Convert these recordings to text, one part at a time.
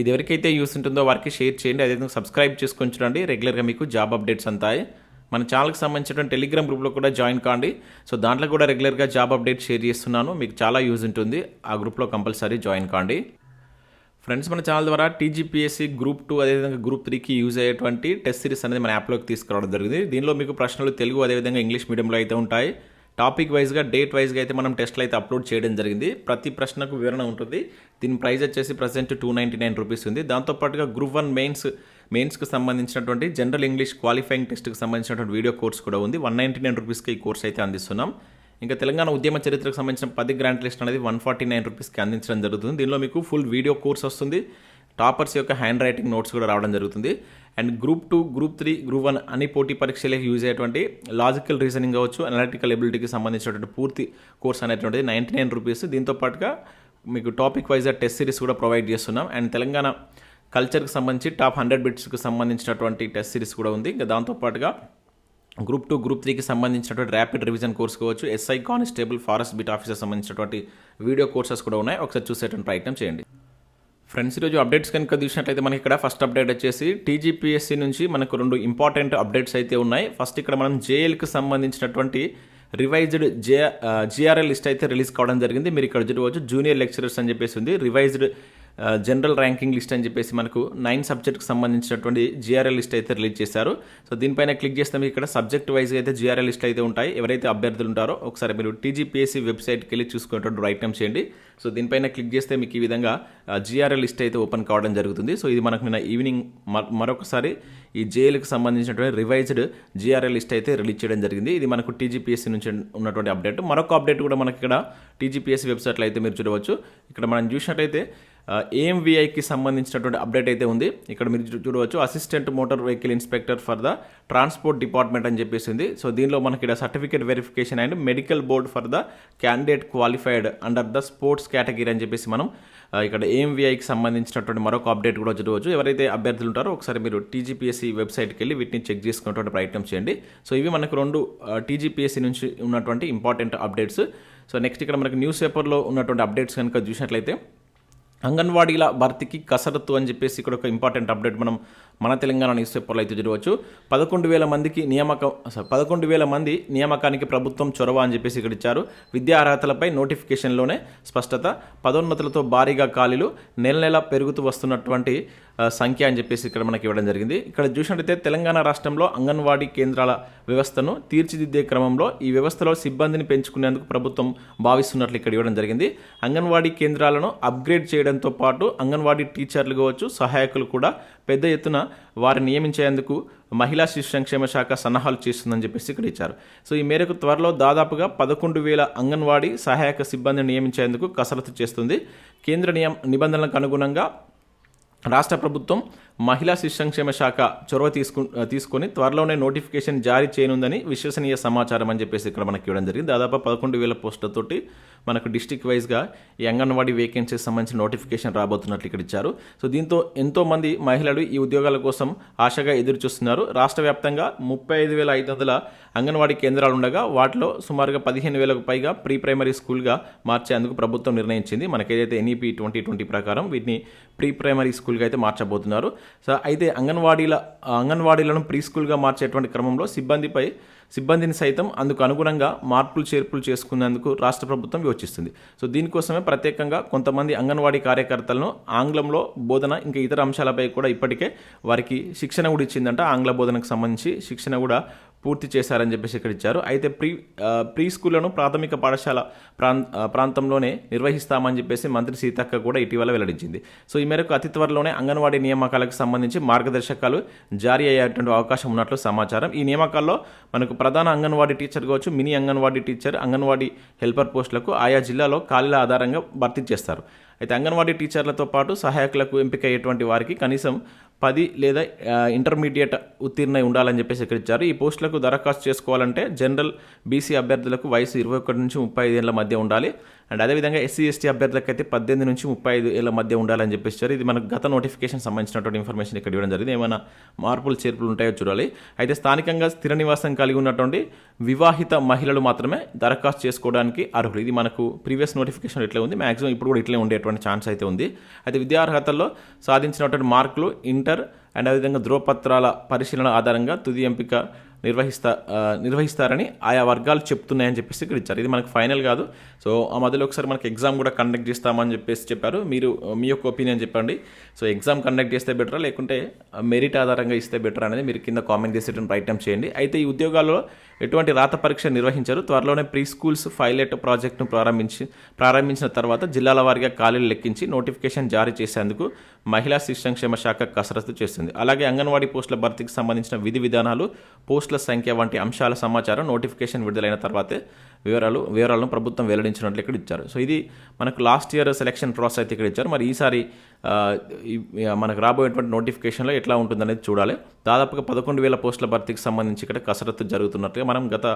ఇది ఎవరికైతే యూస్ ఉంటుందో వారికి షేర్ చేయండి. అదేవిధంగా సబ్స్క్రైబ్ చేసుకొని చూడండి. రెగ్యులర్గా మీకు జాబ్ అప్డేట్స్ అంతాయి. మన ఛానల్కి సంబంధించిన టెలిగ్రామ్ గ్రూప్లో కూడా జాయిన్ కాండి. సో దాంట్లో కూడా రెగ్యులర్గా జాబ్ అప్డేట్ షేర్ చేస్తున్నాను. మీకు చాలా యూజ్ ఉంటుంది. ఆ గ్రూప్లో కంపల్సరీ జాయిన్ కాండి. ఫ్రెండ్స్ మన ఛానల్ ద్వారా టీజీపీఎస్సీ గ్రూప్ టూ అదేవిధంగా గ్రూప్ త్రీకి యూజ్ అయ్యేటువంటి టెస్ట్ సిరీస్ అనేది మన యాప్లోకి తీసుకురావడం జరిగింది. దీనిలో మీకు ప్రశ్నలు తెలుగు అదేవిధంగా ఇంగ్లీష్ మీడియంలో అయితే ఉంటాయి. టాపిక్ వైజ్గా డేట్ వైజ్గా అయితే మనం టెస్ట్లు అయితే అప్లోడ్ చేయడం జరిగింది. ప్రతి ప్రశ్నకు వివరణ ఉంటుంది. దీని ప్రైస్ వచ్చేసి present two ninety nine rupees ఉంది దాంతోపాటుగా గ్రూప్ వన్ మెయిన్స్ మెయిన్స్కి సంబంధించినటువంటి జనరల్ ఇంగ్లీష్ క్వాలిఫైయింగ్ టెస్ట్కి సంబంధించినటువంటి వీడియో కోర్స్ కూడా ఉంది. వన్ నైంటీ నైన్ రూపీస్కి ఈ కోర్స్ అయితే అందిస్తున్నాం. ఇంకా తెలంగాణ ఉద్యమ చరిత్రకు సంబంధించిన పది గ్రాంట్ లిస్ట్ అనేది వన్ ఫార్టీ నైన్ రూపీస్కి అందించడం జరుగుతుంది. దీనిలో మీకు ఫుల్ వీడియో కోర్స్ వస్తుంది. టాపర్స్ యొక్క హ్యాండ్ రైటింగ్ నోట్స్ కూడా రావడం జరుగుతుంది. And group two group three group one అన్ని పోటీ పరీక్షలకు యూజ్ అయ్యేటువంటి లాజికల్ రీజనింగ్ కావచ్చు అనలిటికల్ ఎబిలిటీకి సంబంధించినటువంటి పూర్తి కోర్స్ అనేటువంటిది నైంటీ నైన్ రూపీస్. దీంతో పాటుగా మీకు టాపిక్ వైజ్గా టెస్ట్ సిరీస్ కూడా ప్రొవైడ్ చేస్తున్నాం. అండ్ తెలంగాణ కల్చర్కి సంబంధించి టాప్ హండ్రెడ్ బిట్స్కి సంబంధించినటువంటి టెస్ట్ సిరీస్ కూడా ఉంది. ఇంకా దాంతోపాటుగా గ్రూప్ టూ గ్రూప్ త్రీకి సంబంధించినటువంటి ర్యాపిడ్ రివిజన్ కోర్స్ కావచ్చు SI constable forest beat officer సంబంధించినటువంటి వీడియో కోర్సెస్ కూడా ఉన్నాయి. ఒకసారి చూసేటువంటి ప్రయత్నం చేయండి. ఫ్రెండ్స్ ఈరోజు అప్డేట్స్ కనుక చూసినట్లయితే మనకి ఇక్కడ ఫస్ట్ అప్డేట్ వచ్చేసి టీజీపీఎస్సీ నుంచి మనకు రెండు ఇంపార్టెంట్ అప్డేట్స్ అయితే ఉన్నాయి. ఫస్ట్ ఇక్కడ మనం జేఎల్కి సంబంధించినటువంటి రివైజ్డ్ జే జిఆర్ఎల్ లిస్ట్ అయితే రిలీజ్ కావడం జరిగింది. మీరు ఇక్కడ చూడవచ్చు జూనియర్ లెక్చరర్స్ అని చెప్పేసి ఉంది. రివైజ్డ్ జనరల్ ర్యాంకింగ్ లిస్ట్ అని చెప్పేసి మనకు నైన్ సబ్జెక్ట్కి సంబంధించినటువంటి జిఆర్ఎల్ లిస్ట్ అయితే రిలీజ్ చేశారు. సో దీనిపైన క్లిక్ చేస్తే మీకు ఇక్కడ సబ్జెక్ట్ వైజ్గా అయితే జిఆర్ఎల్ లిస్ట్ అయితే ఉంటాయి. ఎవరైతే అభ్యర్థులు ఉంటారో ఒకసారి మీరు టీజీపీఎస్సీ వెబ్సైట్కి వెళ్ళి చూసుకునేటువంటి రైట్ చేయండి. సో దీనిపైన క్లిక్ చేస్తే మీకు ఈ విధంగా జిఆర్ఎల్ లిస్ట్ అయితే ఓపెన్ కావడం జరుగుతుంది. సో ఇది మనకు నిన్న ఈవినింగ్ మరొకసారి ఈ జేఎల్కి సంబంధించినటువంటి రివైజ్డ్ జిఆర్ఎల్ లిస్ట్ అయితే రిలీజ్ చేయడం జరిగింది. ఇది మనకు టీజీపీఎస్సీ నుంచి ఉన్నటువంటి అప్డేట్. మరొక అప్డేట్ కూడా మనకి ఇక్కడ టీజీపీఎస్సీ వెబ్సైట్లో అయితే మీరు చూడవచ్చు. ఇక్కడ మనం చూసినట్టయితే ఏఎంవిఐకి సంబంధించినటువంటి అప్డేట్ అయితే ఉంది. ఇక్కడ మీరు చూడవచ్చు assistant motor vehicle inspector for the transport department అని చెప్పేసి ఉంది సో దీనిలో మనకి ఇక్కడ certificate verification and medical board for the candidate qualified under the sports category అని చెప్పేసి మనం ఇక్కడ ఏఎంవిఐకి సంబంధించినటువంటి మరొక అప్డేట్ కూడా చూడవచ్చు ఎవరైతే అభ్యర్థులు ఉంటారో ఒకసారి మీరు టీజీపీఎస్సీ వెబ్సైట్కి వెళ్ళి వీటిని చెక్ చేసుకునేటువంటి ప్రయత్నం చేయండి. సో ఇవి మనకు రెండు టీజీపీఎస్సీ నుంచి ఉన్నటువంటి ఇంపార్టెంట్ అప్డేట్స్ సో నెక్స్ట్ ఇక్కడ మనకి న్యూస్ పేపర్లో ఉన్నటువంటి అప్డేట్స్ కనుక చూసినట్లయితే అంగన్వాడీల భర్తీకి కసరత్తు అని చెప్పేసి ఇక్కడ ఒక ఇంపార్టెంట్ అప్డేట్ మనం మన తెలంగాణ న్యూస్ పేపర్లో అయితే చూడవచ్చు. పదకొండు వేల మందికి నియామకం పదకొండు వేల మంది నియామకానికి ప్రభుత్వం చొరవ అని చెప్పేసి ఇక్కడ ఇచ్చారు. విద్యా అర్హతలపై నోటిఫికేషన్లోనే స్పష్టత. పదోన్నతులతో భారీగా ఖాళీలు నెల నెల పెరుగుతూ వస్తున్నటువంటి సంఖ్య అని చెప్పేసి ఇక్కడ మనకి ఇవ్వడం జరిగింది. ఇక్కడ చూసినట్టయితే తెలంగాణ రాష్ట్రంలో అంగన్వాడీ కేంద్రాల వ్యవస్థను తీర్చిదిద్దే క్రమంలో ఈ వ్యవస్థలో సిబ్బందిని పెంచుకునేందుకు ప్రభుత్వం భావిస్తున్నట్లు ఇక్కడ ఇవ్వడం జరిగింది. అంగన్వాడీ కేంద్రాలను అప్గ్రేడ్ చేయడంతో పాటు అంగన్వాడీ టీచర్లు కావచ్చు సహాయకులు కూడా పెద్ద ఎత్తున వారిని నియమించేందుకు మహిళా శిశు సంక్షేమ శాఖ సన్నాహాలు చేస్తుందని చెప్పేసి ఇక్కడ ఇచ్చారు. సో ఈ మేరకు త్వరలో దాదాపుగా పదకొండు వేల అంగన్వాడీ సహాయక సిబ్బందిని నియమించేందుకు కసరత్తు చేస్తుంది. కేంద్ర నియమ నిబంధనలకు అనుగుణంగా రాష్ట్ర ప్రభుత్వం మహిళా శిశు సంక్షేమ శాఖ చొరవ తీసుకు తీసుకొని త్వరలోనే నోటిఫికేషన్ జారీ చేయనుందని విశ్వసనీయ సమాచారం అని చెప్పేసి ఇక్కడ మనకి ఇవ్వడం జరిగింది. దాదాపు పదకొండు వేల పోస్టులతోటి మనకు డిస్టిక్ వైజ్గా ఈ అంగన్వాడీ వేకెన్సీకి సంబంధించిన నోటిఫికేషన్ రాబోతున్నట్లు ఇక్కడ ఇచ్చారు. సో దీంతో ఎంతోమంది మహిళలు ఈ ఉద్యోగాల కోసం ఆశగా ఎదురు చూస్తున్నారు. రాష్ట్ర వ్యాప్తంగా ముప్పై ఐదు వేల ఐదు వందల అంగన్వాడీ కేంద్రాలు ఉండగా వాటిలో సుమారుగా పదిహేను వేలకు పైగా ప్రీ ప్రైమరీ స్కూల్గా మార్చేందుకు ప్రభుత్వం నిర్ణయించింది. మనకి ఏదైతే ఎన్ఈపీ ట్వంటీ ట్వంటీ ప్రకారం వీటిని ప్రీ ప్రైమరీ స్కూల్గా అయితే మార్చబోతున్నారు. సో అయితే అంగన్వాడీల అంగన్వాడీలను ప్రీ స్కూల్గా మార్చేటువంటి క్రమంలో సిబ్బందిపై సిబ్బందిని సైతం అందుకు అనుగుణంగా మార్పులు చేర్పులు చేసుకునేందుకు రాష్ట్ర ప్రభుత్వం యోచిస్తుంది. సో దీనికోసమే ప్రత్యేకంగా కొంతమంది అంగన్వాడీ కార్యకర్తలను ఆంగ్లంలో బోధన ఇంకా ఇతర అంశాలపై కూడా ఇప్పటికే వారికి శిక్షణ కూడా ఇచ్చిందంట. ఆంగ్ల బోధనకు సంబంధించి శిక్షణ కూడా పూర్తి చేశారని చెప్పేసి ఇక్కడ ఇచ్చారు. అయితే ప్రీ ప్రీ స్కూళ్ళను ప్రాథమిక పాఠశాల ప్రాం ప్రాంతంలోనే నిర్వహిస్తామని చెప్పేసి మంత్రి సీతక్క కూడా ఇటీవల వెల్లడించింది. సో ఈ మేరకు అతి త్వరలోనే అంగన్వాడీ నియామకాలకు సంబంధించి మార్గదర్శకాలు జారీ అయ్యేటువంటి అవకాశం ఉన్నట్లు సమాచారం. ఈ నియామకాల్లో మనకు ప్రధాన అంగన్వాడీ టీచర్ కావచ్చు mini anganwadi teacher anganwadi helper పోస్టులకు ఆయా జిల్లాలో ఖాళీల ఆధారంగా భర్తీ చేస్తారు. అయితే అంగన్వాడీ టీచర్లతో పాటు సహాయకులకు ఎంపిక అయ్యేటువంటి వారికి కనీసం పది లేదా ఇంటర్మీడియట్ ఉత్తీర్ణ ఉండాలని చెప్పేసి ఇక్కడ ఇచ్చారు ఈ పోస్టులకు దరఖాస్తు చేసుకోవాలంటే జనరల్ బీసీ అభ్యర్థులకు వయసు ఇరవై ఒకటి నుంచి ముప్పై ఐదేళ్ళ ఏళ్ళ మధ్య ఉండాలి. అండ్ అదేవిధంగా ఎస్సీ ఎస్టీ అభ్యర్థులకు అయితే పద్దెనిమిది నుంచి ముప్పై ఐదు ఏళ్ళ మధ్య ఉండాలని చెప్పేసి ఇది మనకు గత నోటిఫికేషన్ సంబంధించినటువంటి ఇన్ఫర్మేషన్ ఇక్కడ ఇవ్వడం జరిగింది. ఏమైనా మార్పులు చేర్పులు ఉంటాయో చూడాలి. అయితే స్థానికంగా స్థిర నివాసం కలిగి ఉన్నటువంటి వివాహిత మహిళలు మాత్రమే దరఖాస్తు చేసుకోవడానికి అర్హులు. ఇది మనకు ప్రీవియస్ నోటిఫికేషన్ ఇట్లే ఉంది. మ్యాక్సిమం ఇప్పుడు కూడా ఇట్లే ఉండేటువంటి ఛాన్స్ అయితే ఉంది. అయితే విద్యార్హతల్లో సాధించినటువంటి మార్కులు ఇంటర్ అండ్ అదేవిధంగా ధ్రువపత్రాల పరిశీలన ఆధారంగా తుది ఎంపిక నిర్వహిస్తా నిర్వహిస్తారని ఆయా వర్గాలు చెప్తున్నాయని చెప్పేసి ఇక్కడ ఇచ్చారు. ఇది మనకు ఫైనల్ కాదు. సో ఆ మధ్యలో ఒకసారి మనకి ఎగ్జామ్ కూడా కండక్ట్ చేస్తామని చెప్పేసి చెప్పారు. మీరు మీ యొక్క ఒపీనియన్ చెప్పండి. సో ఎగ్జామ్ కండక్ట్ చేస్తే బెటరా లేకుంటే మెరిట్ ఆధారంగా ఇస్తే బెటర్ అనేది మీరు కింద కామెంట్ చేసేటువంటి ప్రయత్నం చేయండి. అయితే ఈ ఉద్యోగాల్లో ఎటువంటి రాత పరీక్ష నిర్వహించారు. త్వరలోనే ప్రీ స్కూల్స్ ఫైలెట్ ప్రాజెక్టును ప్రారంభించి ప్రారంభించిన తర్వాత జిల్లాల వారీగా ఖాళీలు లెక్కించి నోటిఫికేషన్ జారీ చేసేందుకు మహిళా శిశు సంక్షేమ శాఖ కసరత్తు చేస్తుంది. అలాగే అంగన్వాడీ పోస్టుల భర్తీకి సంబంధించిన విధి విధానాలు పోస్టుల సంఖ్య వంటి అంశాల సమాచారం నోటిఫికేషన్ విడుదలైన తర్వాతే వివరాలు వివరాలను ప్రభుత్వం వెల్లడించినట్లు ఇక్కడ ఇచ్చారు. సో ఇది మనకు లాస్ట్ ఇయర్ సెలక్షన్ ప్రాసెస్ అయితే ఇక్కడ ఇచ్చారు. మరి ఈసారి మనకు రాబోయేటువంటి నోటిఫికేషన్లో ఎట్లా ఉంటుందనేది చూడాలి. దాదాపుగా పదకొండు వేల పోస్టుల భర్తీకి సంబంధించి ఇక్కడ కసరత్తు జరుగుతున్నట్టుగా మనం గత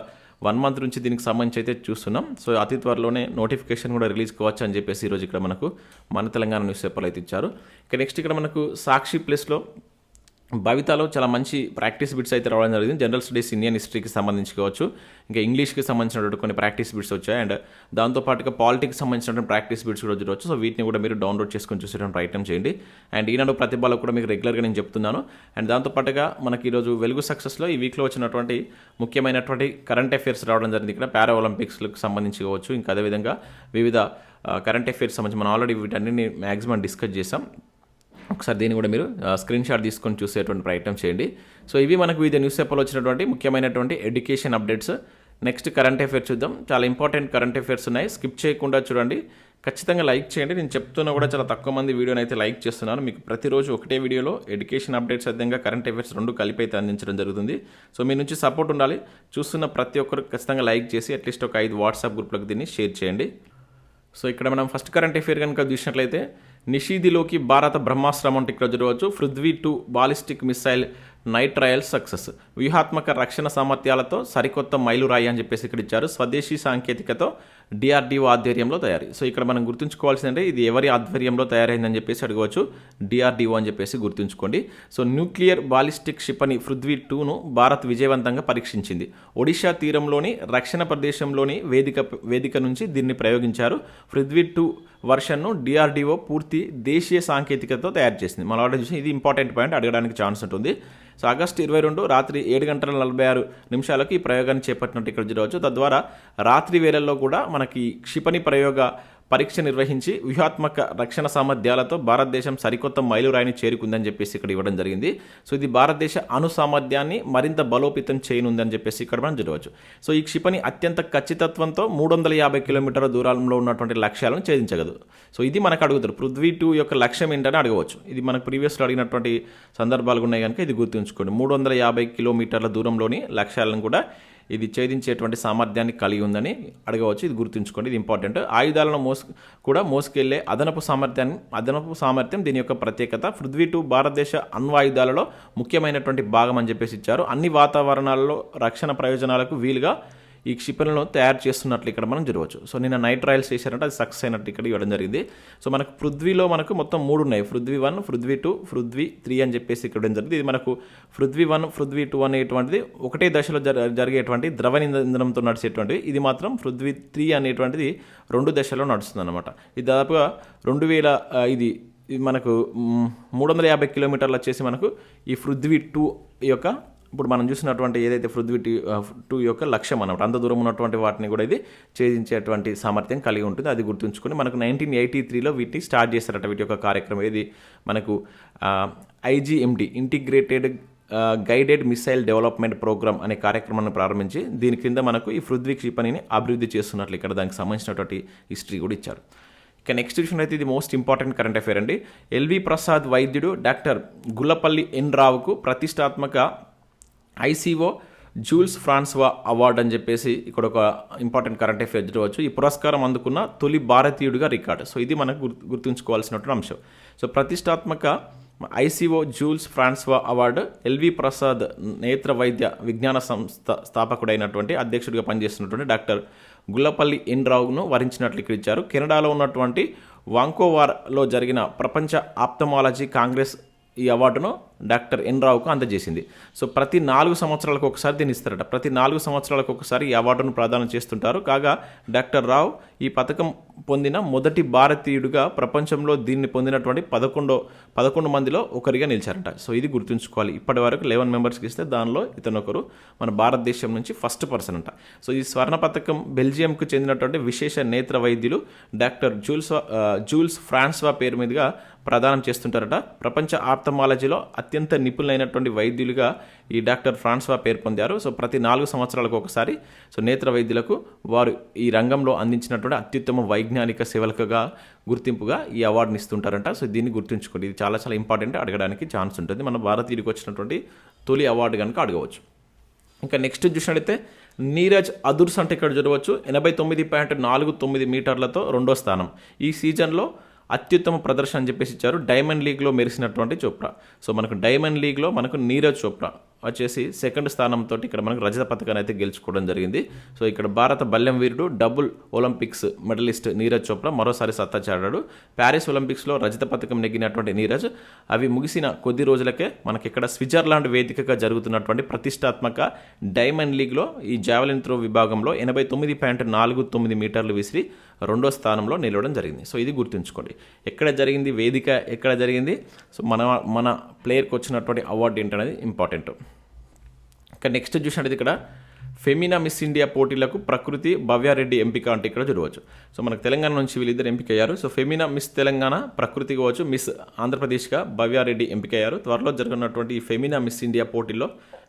వన్ మంత్ నుంచి దీనికి సంబంధించి అయితే చూస్తున్నాం. సో అతి త్వరలోనే నోటిఫికేషన్ కూడా రిలీజ్ కావచ్చు అని చెప్పేసి ఈరోజు ఇక్కడ మనకు మన తెలంగాణ న్యూస్ పేపర్లు అయితే ఇచ్చారు. ఇక నెక్స్ట్ ఇక్కడ మనకు సాక్షి ప్లేస్లో భవితాలో చాలా మంచి ప్రాక్టీస్ బిట్స్ అయితే రావడం జరిగింది. జనరల్ స్టడీస్ ఇండియన్ హిస్టరీకి సంబంధించి కావచ్చు ఇంకా ఇంగ్లీష్కి సంబంధించినటువంటి కొన్ని ప్రాక్టీస్ బిట్స్ వచ్చాయి. అండ్ దాంతోపాటుగా పాలిటిక్స్ సంబంధించినటువంటి ప్రాక్టీస్ బిట్స్ కూడా చూడవచ్చు సో వీటిని కూడా మీరు డౌన్లోడ్ చేసుకొని చూసేటువంటి ప్రయత్నం చేయండి. అండ్ ఈనాడు ప్రతిభలో కూడా మీకు రెగ్యులర్గా నేను చెప్తున్నాను. అండ్ దాంతోపాటుగా మనకి ఈరోజు వెలుగు సక్సెస్లో ఈ వీక్లో వచ్చినటువంటి ముఖ్యమైనటువంటి కరెంట్ అఫైర్స్ రావడం జరిగింది. ఇక్కడ పారా ఒలింపిక్స్లకు సంబంధించి కావచ్చు ఇంకా అదేవిధంగా వివిధ కరెంట్ అఫైర్స్ సంబంధించి మనం ఆల్రెడీ వీటన్నిటిని మ్యాక్సిమం డిస్కస్ చేసాం ఒకసారి దీన్ని కూడా మీరు స్క్రీన్ షాట్ తీసుకొని చూసేటువంటి ప్రయత్నం చేయండి. సో ఇవి మనకు వివిధ న్యూస్ పేపర్లో వచ్చినటువంటి ముఖ్యమైనటువంటి education updates next current affairs చూద్దాం. చాలా ఇంపార్టెంట్ కరెంట్ అఫైర్స్ ఉన్నాయి. స్కిప్ చేయకుండా చూడండి. ఖచ్చితంగా లైక్ చేయండి. నేను చెప్తున్నా కూడా చాలా తక్కువ మంది వీడియోని అయితే లైక్ చేస్తున్నాను. మీకు ప్రతిరోజు ఒకటే వీడియోలో ఎడ్యుకేషన్ అప్డేట్స్ అదేవిధంగా కరెంట్ అఫేర్స్ రెండు కలిపి అయితే అందించడం జరుగుతుంది. సో మీ నుంచి సపోర్ట్ ఉండాలి. చూస్తున్న ప్రతి ఒక్కరు ఖచ్చితంగా లైక్ చేసి అట్లీస్ట్ ఒక ఐదు వాట్సాప్ గ్రూప్లకు దీన్ని షేర్ చేయండి. సో ఇక్కడ మనం ఫస్ట్ కరెంట్ అఫేర్ కనుక చూసినట్లయితే నిషీదిలోకి భారత బ్రహ్మాస్త్రం అంటే ఇక్కడ చూడవచ్చు Prithvi two ballistic missile night trial success. వ్యూహాత్మక రక్షణ సామర్థ్యాలతో సరికొత్త మైలురాయి అని చెప్పేసి ఇక్కడ ఇచ్చారు. స్వదేశీ సాంకేతికతో డిఆర్డిఓ ఆధ్వర్యంలో తయారీ. సో ఇక్కడ మనం గుర్తుంచుకోవాల్సిందంటే ఇది ఎవరి ఆధ్వర్యంలో తయారైందని చెప్పేసి అడగవచ్చు. డిఆర్డిఓ అని చెప్పేసి గుర్తుంచుకోండి. సో న్యూక్లియర్ బాలిస్టిక్ క్షిపణి పృథ్వీ టూను భారత్ విజయవంతంగా పరీక్షించింది. ఒడిషా తీరంలోని రక్షణ ప్రదేశంలోని వేదిక వేదిక నుంచి దీన్ని ప్రయోగించారు. పృథ్వీ టూ వర్షన్ను డిఆర్డిఓ పూర్తి దేశీయ సాంకేతికతతో తయారు చేసింది. మన ఆర్డర్ చూసి ఇది ఇంపార్టెంట్ పాయింట్ అడగడానికి ఛాన్స్ ఉంటుంది. సో ఆగస్టు ఇరవై రెండు రాత్రి ఏడు గంటల నలభై ఆరు నిమిషాలకు ఈ ప్రయోగాన్ని చేపట్టినట్టు ఇక్కడ చూడవచ్చు. తద్వారా రాత్రి వేళల్లో కూడా మనకి క్షిపణి ప్రయోగ పరీక్ష నిర్వహించి వ్యూహాత్మక రక్షణ సామర్థ్యాలతో భారతదేశం సరికొత్త మైలురాయిని చేరుకుందని చెప్పేసి ఇక్కడ ఇవ్వడం జరిగింది. సో ఇది భారతదేశ అణు సామర్థ్యాన్ని మరింత బలోపేతం చేయనుందని చెప్పేసి ఇక్కడ మనం చూడవచ్చు. సో ఈ క్షిపణి అత్యంత ఖచ్చితత్వంతో మూడు వందల యాభై కిలోమీటర్ల దూరంలో ఉన్నటువంటి లక్ష్యాలను ఛేదించగలదు. సో ఇది మనకు అడుగుతారు. పృథ్వీ టూ యొక్క లక్ష్యం ఏంటని అడగవచ్చు. ఇది మనకు ప్రీవియస్లో అడిగినటువంటి సందర్భాలు ఉన్నాయి కనుక ఇది గుర్తుంచుకోండి. మూడు వందల యాభై కిలోమీటర్ల దూరంలోని లక్ష్యాలను కూడా ఇది ఛేదించేటువంటి సామర్థ్యాన్ని కలిగి ఉందని అడగవచ్చు. ఇది గుర్తుంచుకోండి. ఇది ఇంపార్టెంట్ ఆయుధాలను మోసు కూడా మోసుకెళ్ళే అదనపు సామర్థ్యాన్ని అదనపు సామర్థ్యం దీని యొక్క ప్రత్యేకత. పృథ్వీ టూ భారతదేశ అణ్వాయుధాలలో ముఖ్యమైనటువంటి భాగం అని చెప్పేసి ఇచ్చారు. అన్ని వాతావరణాలలో రక్షణ ప్రయోజనాలకు వీలుగా ఈ క్షిపణులను తయారు చేస్తున్నట్లు ఇక్కడ మనం చూడవచ్చు. సో నిన్న నైట్ ట్రయల్స్ చేశారంటే అది సక్సెస్ అయినట్టు ఇక్కడ ఇవ్వడం జరిగింది. సో మనకు పృథ్వీలో మనకు మొత్తం మూడు ఉన్నాయి. Prithvi one Prithvi two Prithvi three అని చెప్పేసి ఇక్కడ ఇవ్వడం జరిగింది. ఇది మనకు పృథ్వీ వన్ పృథ్వీ టూ అనేటువంటిది ఒకటే దశలో జరిగేటువంటి ద్రవ ఇంధనంతో నడిచేటువంటి ఇది మాత్రం పృథ్వీ త్రీ అనేటువంటిది రెండు దశలో నడుస్తుంది అనమాట ఇది దాదాపుగా రెండు వేల ఇది మనకు మూడు వందల యాభై కిలోమీటర్లు వచ్చేసి మనకు ఈ పృథ్వీ టూ యొక్క ఇప్పుడు మనం చూసినటువంటి ఏదైతే పృథ్వీ టూ యొక్క లక్ష్యం అనమాట అంత దూరం ఉన్నటువంటి వాటిని కూడా ఇది ఛేదించేటువంటి సామర్థ్యం కలిగి ఉంటుంది. అది గుర్తుంచుకొని మనకు నైన్టీన్ ఎయిటీ త్రీలో వీటిని స్టార్ట్ చేశారట వీటి యొక్క కార్యక్రమం. ఇది మనకు IGMD integrated guided missile development program అనే కార్యక్రమాన్ని ప్రారంభించి దీని కింద మనకు ఈ పృథ్వీ క్షిపణిని అభివృద్ధి చేస్తున్నట్లు ఇక్కడ దానికి సంబంధించినటువంటి హిస్టరీ కూడా ఇచ్చారు. ఇక నెక్స్ట్ విషయం అయితే ఇది మోస్ట్ ఇంపార్టెంట్ కరెంట్ అఫేర్ అండి. ఎల్వి ప్రసాద్ వైద్యుడు డాక్టర్ గుల్లపల్లి ఎన్ రావుకు ప్రతిష్టాత్మక ఐసీఓ జూల్స్ ఫ్రాన్స్వా అవార్డు అని చెప్పేసి ఇక్కడ ఒక ఇంపార్టెంట్ కరెంట్ అఫేర్ చూడవచ్చు ఈ పురస్కారం అందుకున్న తొలి భారతీయుడిగా రికార్డు. సో ఇది మనకు గుర్తు గుర్తుంచుకోవాల్సినటువంటి అంశం. సో ప్రతిష్టాత్మక ICO Jules François award L V Prasad నేత్ర వైద్య విజ్ఞాన సంస్థ స్థాపకుడైనటువంటి అధ్యక్షుడిగా పనిచేస్తున్నటువంటి డాక్టర్ గుల్లపల్లి ఎన్ రావును వరించినట్లు ఇక్కడ ఇచ్చారు. కెనడాలో ఉన్నటువంటి వాంకోవార్లో జరిగిన ప్రపంచ ఆప్తమాలజీ కాంగ్రెస్ ఈ అవార్డును డాక్టర్ ఎన్ రావుకు అందజేసింది. సో ప్రతి నాలుగు సంవత్సరాలకు ఒకసారి దీన్ని ఇస్తారట. ప్రతి నాలుగు సంవత్సరాలకు ఒకసారి ఈ అవార్డును ప్రదానం చేస్తుంటారు. కాగా డాక్టర్ రావు ఈ పథకం పొందిన మొదటి భారతీయుడిగా ప్రపంచంలో దీన్ని పొందినటువంటి పదకొండో పదకొండు మందిలో ఒకరిగా నిలిచారట. సో ఇది గుర్తుంచుకోవాలి. ఇప్పటి వరకు లెవెన్ మెంబర్స్కి ఇస్తే దానిలో ఇతను ఒకరు మన భారతదేశం నుంచి ఫస్ట్ పర్సన్ అంట. సో ఈ స్వర్ణ పథకం బెల్జియంకు చెందినటువంటి విశేష నేత్ర వైద్యులు డాక్టర్ జూల్స్ జూల్స్ ఫ్రాన్స్వా పేరు మీదుగా ప్రదానం చేస్తుంటారట. ప్రపంచ ఆప్తమాలజీలో అత్యంత నిపుణులైనటువంటి వైద్యులుగా ఈ డాక్టర్ ఫ్రాన్స్వా పేరు పొందారు. సో ప్రతి నాలుగు సంవత్సరాలకు ఒకసారి. సో నేత్ర వైద్యులకు వారు ఈ రంగంలో అందించినటువంటి అత్యుత్తమ వైజ్ఞానిక సేవలకుగా గుర్తింపుగా ఈ అవార్డుని ఇస్తుంటారంట. సో దీన్ని గుర్తుంచుకోండి. ఇది చాలా చాలా ఇంపార్టెంట్ అడగడానికి ఛాన్స్ ఉంటుంది. మన భారతీయుడికి వచ్చినటువంటి తొలి అవార్డు కనుక అడగవచ్చు. ఇంకా నెక్స్ట్ చూసినట్లయితే నీరజ్ అదుర్స్ అంటే ఇక్కడ చూడవచ్చు. ఎనభై తొమ్మిది పాయింట్ నాలుగు తొమ్మిది మీటర్లతో రెండో స్థానం. ఈ సీజన్లో అత్యుత్తమ ప్రదర్శన అని చెప్పేసి ఇచ్చారు. డైమండ్ లీగ్లో మెరిసినటువంటి చోప్రా. సో మనకు డైమండ్ లీగ్లో మనకు నీరజ్ చోప్రా. వచ్చేసి సెకండ్ స్థానంతో ఇక్కడ మనకు రజత పథకాన్ని అయితే గెలుచుకోవడం జరిగింది. సో ఇక్కడ భారత బల్యం వీరుడు double Olympics medalist Neeraj Chopra మరోసారి సత్తా చాడాడు. ప్యారిస్ ఒలింపిక్స్లో రజత పథకం నెగ్గినటువంటి నీరజ్ అవి ముగిసిన కొద్ది రోజులకే మనకి ఇక్కడ స్విట్జర్లాండ్ వేదికగా జరుగుతున్నటువంటి ప్రతిష్టాత్మక డైమండ్ లీగ్లో ఈ జావెలిన్ త్రో విభాగంలో ఎనభై తొమ్మిది పాయింట్ నాలుగు తొమ్మిది మీటర్లు విసిరి రెండో స్థానంలో నిలవడం జరిగింది. సో ఇది గుర్తుంచుకోండి. ఎక్కడ జరిగింది? వేదిక ఎక్కడ జరిగింది? సో మన మన ప్లేయర్కి వచ్చినటువంటి అవార్డు ఏంటనేది ఇంపార్టెంట్ ఇక నెక్స్ట్ చూసినట్టు ఇక్కడ ఫెమినా మిస్ ఇండియా పోటీలకు ప్రకృతి భవ్యారెడ్డి ఎంపిక అంటే ఇక్కడ చూడవచ్చు సో మనకు తెలంగాణ నుంచి వీళ్ళిద్దరు ఎంపిక అయ్యారు సో ఫెమినా మిస్ తెలంగాణ ప్రకృతి కావచ్చు మిస్ ఆంధ్రప్రదేశ్గా భవ్యారెడ్డి ఎంపిక అయ్యారు త్వరలో జరగనున్నటువంటి ఈ ఫెమినా మిస్ ఇండియా పోటీలో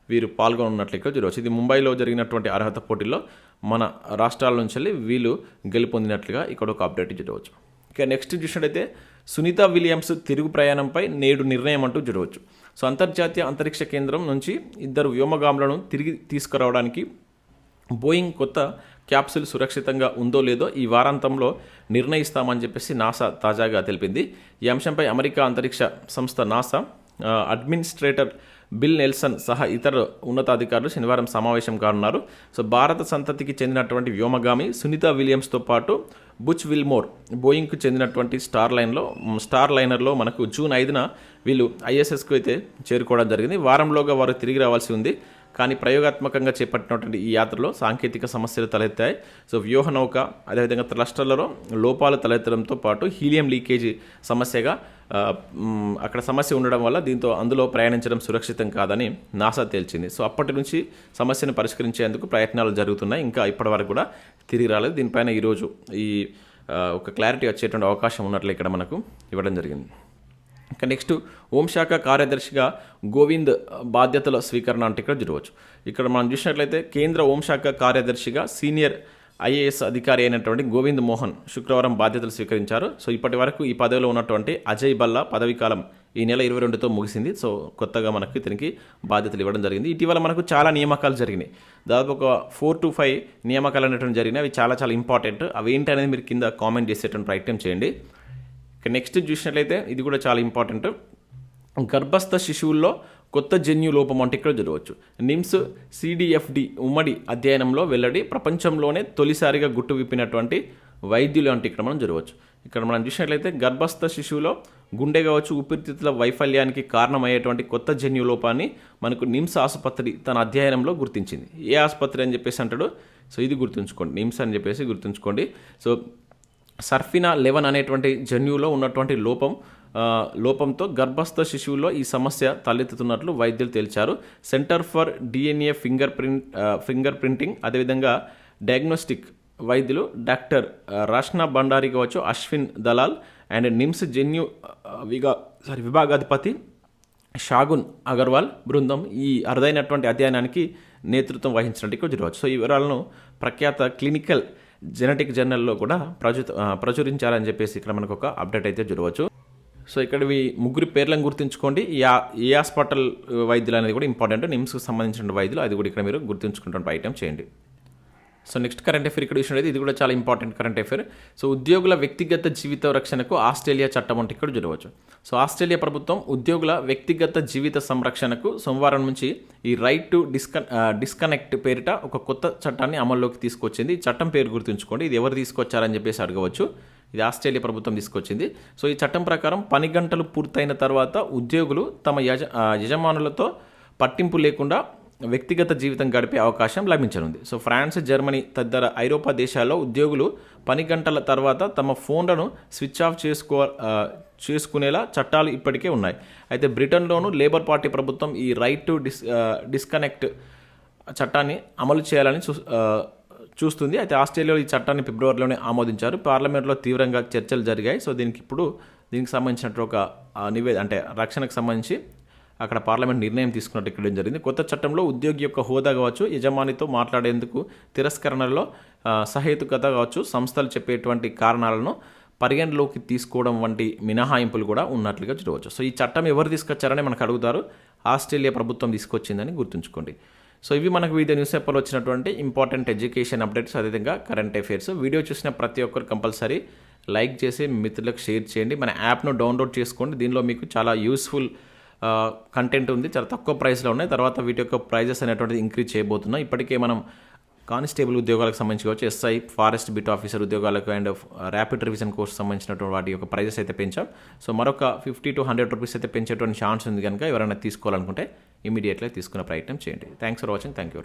వీరు పాల్గొన్నట్లు ఇక్కడ చూడవచ్చు ఇది ముంబైలో జరిగినటువంటి అర్హత పోటీలో మన రాష్ట్రాల నుంచి వెళ్ళి వీళ్ళు గెలుపొందినట్లుగా ఇక్కడ ఒక అప్డేట్ చూడవచ్చు ఇక నెక్స్ట్ చూసినట్టయితే సునీత విలియమ్స్ తిరుగు ప్రయాణంపై నేడు నిర్ణయం అంటూ చూడవచ్చు సో అంతర్జాతీయ అంతరిక్ష కేంద్రం నుంచి ఇద్దరు వ్యోమగాములను తిరిగి తీసుకురావడానికి బోయింగ్ కొత్త క్యాప్సూల్ సురక్షితంగా ఉందో లేదో ఈ వారాంతంలో నిర్ణయిస్తామని చెప్పేసి నాసా తాజాగా తెలిపింది. ఈ అంశంపై అమెరికా అంతరిక్ష సంస్థ నాసా అడ్మినిస్ట్రేటర్ బిల్ నెల్సన్ సహా ఇతర ఉన్నతాధికారులు శనివారం సమావేశం కానున్నారు. సో భారత సంతతికి చెందినటువంటి వ్యోమగామి సునీత విలియమ్స్తో పాటు బుచ్ విల్మోర్ బోయింగ్కు చెందినటువంటి స్టార్ లైన్లో స్టార్ లైనర్లో మనకు జూన్ ఐదున వీళ్ళు ఐఎస్ఎస్కు అయితే చేరుకోవడం జరిగింది. వారంలోగా వారు తిరిగి రావాల్సి ఉంది. కానీ ప్రయోగాత్మకంగా చేపట్టినటువంటి ఈ యాత్రలో సాంకేతిక సమస్యలు తలెత్తాయి. సో వ్యూహ నౌక అదేవిధంగా థ్రస్టర్లలో లోపాలు తలెత్తడంతో పాటు హీలియం లీకేజీ సమస్యగా అక్కడ సమస్య ఉండడం వల్ల దీంతో అందులో ప్రయాణించడం సురక్షితం కాదని నాసా తేల్చింది. సో అప్పటి నుంచి సమస్యను పరిష్కరించేందుకు ప్రయత్నాలు జరుగుతున్నాయి. ఇంకా ఇప్పటివరకు కూడా తిరిగి రాలేదు. దీనిపైన ఈరోజు ఈ ఒక క్లారిటీ వచ్చేటువంటి అవకాశం ఉన్నట్లు ఇక్కడ మనకు ఇవ్వడం జరిగింది. ఇంకా నెక్స్ట్ హోంశాఖ కార్యదర్శిగా గోవింద్ బాధ్యతల స్వీకరణ అంటే ఇక్కడ చూడవచ్చు ఇక్కడ మనం చూసినట్లయితే కేంద్ర హోంశాఖ కార్యదర్శిగా సీనియర్ ఐఏఎస్ అధికారి అయినటువంటి గోవింద్ మోహన్ శుక్రవారం బాధ్యతలు స్వీకరించారు. సో ఇప్పటి వరకు ఈ పదవిలో ఉన్నటువంటి అజయ్ బల్లా పదవీ కాలం ఈ నెల ఇరవై రెండుతో ముగిసింది. సో కొత్తగా మనకు ఇతనికి బాధ్యతలు ఇవ్వడం జరిగింది. ఇటీవల మనకు చాలా నియామకాలు జరిగినాయి. దాదాపు ఒక ఫోర్ టు ఫైవ్ నియామకాలు అనేటువంటి జరిగినాయి. అవి చాలా చాలా ఇంపార్టెంట్. అవి ఏంటి అనేది మీరు కింద కామెంట్ చేసేటువంటి ప్రయత్నం చేయండి. ఇక నెక్స్ట్ చూసినట్లయితే ఇది కూడా చాలా ఇంపార్టెంట్ గర్భస్థ శిశువుల్లో కొత్త జన్యు లోపం అంటే ఇక్కడ జరగవచ్చు నిమ్స్ సిడిఎఫ్డి ఉమ్మడి అధ్యయనంలో వెల్లడి ప్రపంచంలోనే తొలిసారిగా గుట్టు విప్పినటువంటి వైద్యులు అంటే ఇక్కడ మనం జరగవచ్చు ఇక్కడ మనం చూసినట్లయితే గర్భస్థ శిశువులో గుండె కావచ్చు ఊపిరితిత్తుల వైఫల్యానికి కారణమయ్యేటువంటి కొత్త జన్యు లోపాన్ని మనకు నిమ్స్ ఆసుపత్రి తన అధ్యయనంలో గుర్తించింది. ఏ ఆసుపత్రి అని చెప్పేసి అంటాడు? సో ఇది గుర్తుంచుకోండి. నిమ్స్ అని చెప్పేసి గుర్తుంచుకోండి. సో సర్ఫినా లెవెన్ అనేటువంటి జన్యువులో ఉన్నటువంటి లోపం లోపంతో గర్భస్థ శిశువులో ఈ సమస్య తలెత్తుతున్నట్లు వైద్యులు తేల్చారు. Centre for DNA finger print finger printing అదేవిధంగా డయాగ్నోస్టిక్ వైద్యులు డాక్టర్ రాష్నా భండారి కావచ్చు అశ్విన్ దలాల్ అండ్ నిమ్స్ జన్యు విగా సారీ విభాగాధిపతి షాగున్ అగర్వాల్ బృందం ఈ అరుదైనటువంటి అధ్యయనానికి నేతృత్వం వహించినట్టు ఇక్కడ చూడవచ్చు. సో ఈ వివరాలను ప్రఖ్యాత క్లినికల్ జెనెటిక్ జర్నల్లో కూడా ప్రచు ప్రచురించాలని చెప్పేసి ఇక్కడ మనకు ఒక అప్డేట్ అయితే చూడవచ్చు. సో ఇక్కడవి ముగ్గురి పేర్లను గుర్తుంచుకోండి. ఈ ఏ హాస్పిటల్ వైద్యులు అనేది కూడా ఇంపార్టెంట్ నిమ్స్కి సంబంధించిన వైద్యులు అది కూడా ఇక్కడ మీరు గుర్తుంచుకుంటున్న ఐటెం చేయండి. సో నెక్స్ట్ కరెంట్ అఫేర్ ఇక్కడ విషయం ఇది కూడా చాలా ఇంపార్టెంట్ కరెంట్ అఫేర్. సో ఉద్యోగుల వ్యక్తిగత జీవిత రక్షణకు ఆస్ట్రేలియా చట్టం అంటే ఇక్కడ చూడవచ్చు. సో ఆస్ట్రేలియా ప్రభుత్వం ఉద్యోగుల వ్యక్తిగత జీవిత సంరక్షణకు సోమవారం నుంచి ఈ రైట్ టు డిస్కన్ డిస్కనెక్ట్ పేరిట ఒక కొత్త చట్టాన్ని అమల్లోకి తీసుకొచ్చింది. ఈ చట్టం పేరు గుర్తుంచుకోండి. ఇది ఎవరు తీసుకొచ్చారని చెప్పేసి అడగవచ్చు. ఇది ఆస్ట్రేలియా ప్రభుత్వం తీసుకొచ్చింది. సో ఈ చట్టం ప్రకారం పని గంటలు పూర్తయిన తర్వాత ఉద్యోగులు తమ యజ యజమానులతో పట్టింపు లేకుండా వ్యక్తిగత జీవితం గడిపే అవకాశం లభించనుంది. సో ఫ్రాన్స్ జర్మనీ తదితర ఐరోపా దేశాల్లో ఉద్యోగులు పని గంటల తర్వాత తమ ఫోన్లను స్విచ్ ఆఫ్ చేసుకో చేసుకునేలా చట్టాలు ఇప్పటికే ఉన్నాయి. అయితే బ్రిటన్లోనూ లేబర్ పార్టీ ప్రభుత్వం ఈ రైట్ టు డిస్ డిస్కనెక్ట్ చట్టాన్ని అమలు చేయాలని చూ చూస్తుంది. అయితే ఆస్ట్రేలియాలో ఈ చట్టాన్ని ఫిబ్రవరిలోనే ఆమోదించారు. పార్లమెంట్లో తీవ్రంగా చర్చలు జరిగాయి. సో దీనికి ఇప్పుడు దీనికి సంబంధించినట్టు ఒక ఆ, నివేద అంటే రక్షణకు సంబంధించి అక్కడ పార్లమెంట్ నిర్ణయం తీసుకున్నట్టు ఇక్కడ జరిగింది. కొత్త చట్టంలో ఉద్యోగి యొక్క హోదా కావచ్చు యజమానితో మాట్లాడేందుకు తిరస్కరణలో సహేతుకత కావచ్చు సంస్థలు చెప్పేటువంటి కారణాలను పరిగణలోకి తీసుకోవడం వంటి మినహాయింపులు కూడా ఉన్నట్లుగా చూడవచ్చు. సో ఈ చట్టం ఎవరు తీసుకొచ్చారని మనకు అడుగుతారు. ఆస్ట్రేలియా ప్రభుత్వం తీసుకొచ్చిందని గుర్తుంచుకోండి. సో ఇవి మనకు వివిధ న్యూస్ పేపర్లో వచ్చినటువంటి ఇంపార్టెంట్ ఎడ్యుకేషన్ అప్డేట్స్ అదేవిధంగా కరెంట్ అఫైర్స్. వీడియో చూసిన ప్రతి ఒక్కరు కంపల్సరీ లైక్ చేసి మిత్రులకు షేర్ చేయండి. మన యాప్ను డౌన్లోడ్ చేసుకోండి. దీనిలో మీకు చాలా యూస్ఫుల్ కంటెంట్ ఉంది చాలా తక్కువ ప్రైస్లో ఉన్నాయి. తర్వాత వీటి యొక్క ప్రైజెస్ అనేటువంటిది ఇంక్రీజ్ చేయబోతున్నాం ఇప్పటికే మనం కానిస్టేబుల్ ఉద్యోగాలకు సంబంధించి కావచ్చు ఎస్ఐ ఫారెస్ట్ బిట్ ఆఫీసర్ ఉద్యోగాలకు అండ్ ర్యాపిడ్ రివిజన్ కోర్స్ సంబంధించినటువంటి వాటి యొక్క ప్రైజెస్ అయితే పెంచాం. సో మరొక ఫిఫ్టీ టు హండ్రెడ్ రూపీస్ అయితే పెంచేటువంటి ఛాన్స్ ఉంది కనుక ఎవరైనా తీసుకోవాలనుకుంటే ఇమీడియట్గా తీసుకునే ప్రయత్నం చేయండి. Thanks for watching thank you